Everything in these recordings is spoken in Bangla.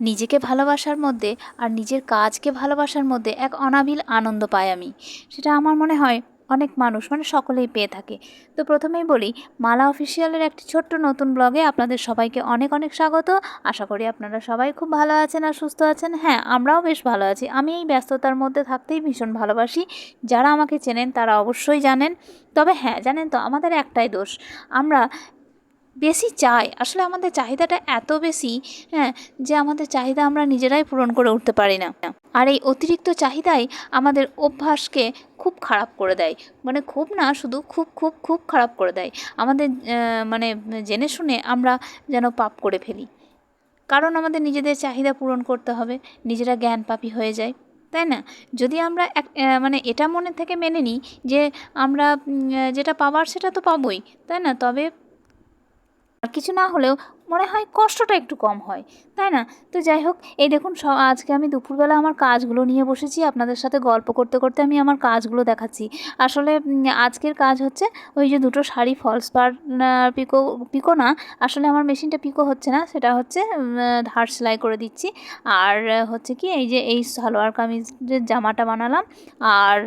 নিজেকে ভালোবাসার মধ্যে আর নিজের কাজকে ভালোবাসার মধ্যে এক অনাবিল আনন্দ পাই আমি। সেটা আমার মনে হয় অনেক মানুষ মানে সকলেই পেয়ে থাকে। তো প্রথমেই বলি, মালা অফিসিয়ালের একটি ছোট্ট নতুন ব্লগে আপনাদের সবাইকে অনেক অনেক স্বাগত। আশা করি আপনারা সবাই খুব ভালো আছেন আর সুস্থ আছেন। হ্যাঁ আমরাও বেশ ভালো আছি। আমি এই ব্যস্ততার মধ্যে থাকতেই ভীষণ ভালোবাসি। যারা আমাকে চেনেন তারা অবশ্যই জানেন। তবে হ্যাঁ জানেন তো, আমাদের একটাই দোষ। আমরা বেশি চাই আসলে আমাদের চাহিদাটা এত বেশি হ্যাঁ যে আমাদের চাহিদা আমরা নিজেরাই পূরণ করে উঠতে পারি না। আর এই অতিরিক্ত চাহিদাই আমাদের অভ্যাসকে খুব খারাপ করে দেয়। মানে খুব না, শুধু খুব খুব খুব খারাপ করে দেয়। আমাদের মানে জেনে শুনে আমরা যেন পাপ করে ফেলি। কারণ আমাদের নিজেদের চাহিদা পূরণ করতে হবে, নিজেরা জ্ঞান পাপী হয়ে যায়, তাই না? যদি আমরা এক মানে এটা মনে থেকে মেনে নিই যে আমরা যেটা পাবার সেটা তো পাবোই, তাই না? তবে কিছু না হলেও মনে হয় কষ্টটা একটু কম হয়, তাই না? তো যাই হোক, এই দেখুন আজকে আমি দুপুরবেলা আমার কাজগুলো নিয়ে বসেছি, আপনাদের সাথে গল্প করতে করতে আমি আমার কাজগুলো দেখাচ্ছি। আসলে আজকের কাজ হচ্ছে ওই যে দুটো শাড়ি ফলস পার পিকো পিকো না, আসলে আমার মেশিনটা পিকো হচ্ছে না, সেটা হচ্ছে ধার সেলাই করে দিচ্ছি। আর হচ্ছে কি, এই যে এই সালোয়ার কামিজের জামাটা বানালাম, আর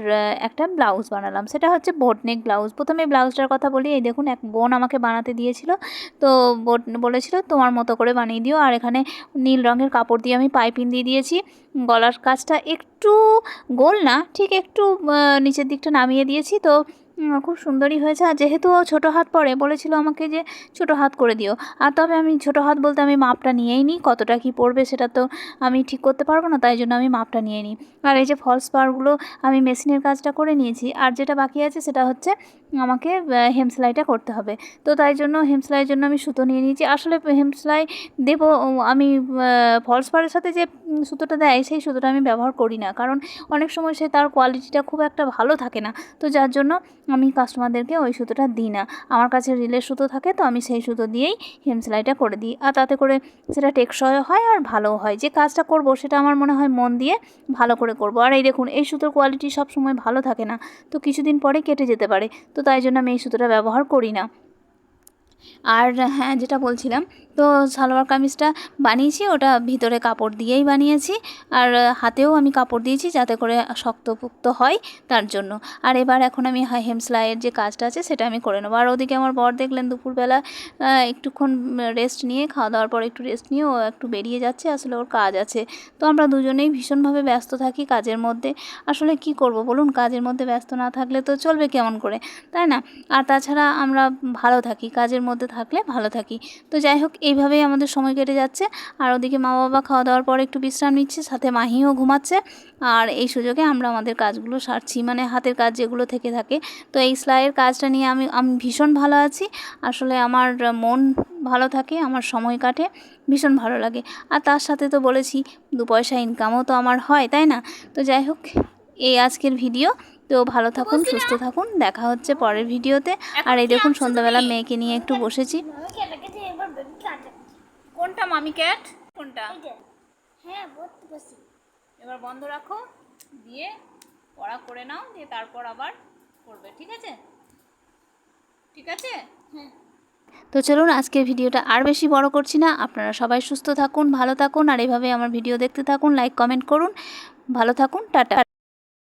একটা ব্লাউজ বানালাম। সেটা হচ্ছে বোটনেক ব্লাউজ প্রথমে ব্লাউজটার কথা বলি, এই দেখুন এক বোন আমাকে বানাতে দিয়েছিল। তো বোট বলেছিল তোমার মতো করে বানিয়ে দিও। আর এখানে নীল রঙের কাপড় দিয়ে আমি পাইপিং দিয়ে দিয়েছি। গলার কাজটা একটু গোল না, ঠিক একটু নিচের দিকটা নামিয়ে দিয়েছি। তো খুব সুন্দরই হয়েছে। আর যেহেতু ও ছোটো হাত পরে, বলেছিল আমাকে যে ছোটো হাত করে দিও। আর তবে আমি ছোটো হাত বলতে আমি মাপটা নিয়েই নিই, কতটা কি পড়বে সেটা তো আমি ঠিক করতে পারব না, তাই জন্য আমি মাপটা নিয়ে নিই। আর এই যে ফলস পারগুলো আমি মেশিনের কাজটা করে নিয়েছি। আর যেটা বাকি আছে সেটা হচ্ছে আমাকে হেম সেলাইটা করতে হবে। তো তাই জন্য হেম সেলাইয়ের জন্য আমি সুতো নিয়ে নিয়েছি। আসলে হেম সেলাই দেবো, আমি ফলস পাড়ের সাথে যে সুতোটা দেয়, সেই সুতোটা আমি ব্যবহার করি না। কারণ অনেক সময় সে তার কোয়ালিটিটা খুব একটা ভালো থাকে না। তো যার জন্য আমি কাস্টমারদেরকে ওই সুতোটা দিই না। আমার কাছে রিলের সুতো থাকে তো আমি সেই সুতো দিয়েই হেম সেলাইটা করে দিই। আর তাতে করে সেটা টেকসই হয় আর ভালোও হয়। যে কাজটা করব সেটা আমার মনে হয় মন দিয়ে ভালো করে করব। আর এই দেখুন, এই সুতোর কোয়ালিটি সব সময় ভালো থাকে না। তো কিছুদিন পরে কেটে যেতে পারে। তো তাই জন্য আমি এই সুতোটা ব্যবহার করি না। আর হ্যাঁ যেটা বলছিলাম তো সালোয়ার কামিজটা বানিয়েছি, ওটা ভিতরে কাপড় দিয়েই বানিয়েছি। আর হাতেও আমি কাপড় দিয়েছি যাতে করে শক্তপোক্ত হয় তার জন্য। আর এবার এখন আমি হা- হেম সেলাইয়ের যে কাজটা আছে সেটা আমি করে নেব। আর ওদিকে আমার বর দেখলেন দুপুরবেলা একটুক্ষণ রেস্ট নিয়ে, খাওয়া দাওয়ার পর একটু রেস্ট নিয়ে ও একটু বেরিয়ে যাচ্ছে। আসলে ওর কাজ আছে। তো আমরা দুজনেই ভীষণভাবে ব্যস্ত থাকি কাজের মধ্যে। আসলে কি করব বলুন? কাজের মধ্যে ব্যস্ত না থাকলে তো চলবে কেমন করে? তাই না? আর তাছাড়া আমরা ভালো থাকি, কাজের মধ্যে থাকলে ভালো থাকি। তো যাই হোক এইভাবেই আমাদের সময় কেটে যাচ্ছে। আর ওদিকে মা বাবা খাওয়া দাওয়ার পর একটু বিশ্রাম নিচ্ছে সাথে মাহিও ঘুমাচ্ছে। আর এই সুযোগে আমরা আমাদের কাজগুলো সারছি মানে হাতের কাজ যেগুলো থেকে থাকে। তো এই সেলাইয়ের কাজটা নিয়ে আমি আমি ভীষণ ভালো আছি। আসলে আমার মন ভালো থাকে আমার সময় কাটে ভীষণ ভালো লাগে। আর তার সাথে তো বলেছি দু পয়সা ইনকামও তো আমার হয় তাই না? তো যাই হোক এই আজকের ভিডিও। তো ভালো থাকুন সুস্থ থাকুন দেখা হচ্ছে পরের ভিডিওতে। আর এই দেখুন সন্ধ্যাবেলা মেয়েকে নিয়ে একটু বসেছি। কোনটা মামি ক্যাট? কোনটা? হ্যাঁ বলতে বসি এবার বন্ধ রাখো দিয়ে পড়া করে নাও দিয়ে তারপর আবার করবে ঠিক আছে? ঠিক আছে? হ্যাঁ। তো চলুন আজকের ভিডিওটা আর বেশি বড় করছি না। আপনারা সবাই সুস্থ থাকুন ভালো থাকুন আর এভাবে আমার ভিডিও দেখতে থাকুন লাইক কমেন্ট করুন। ভালো থাকুন টাটা।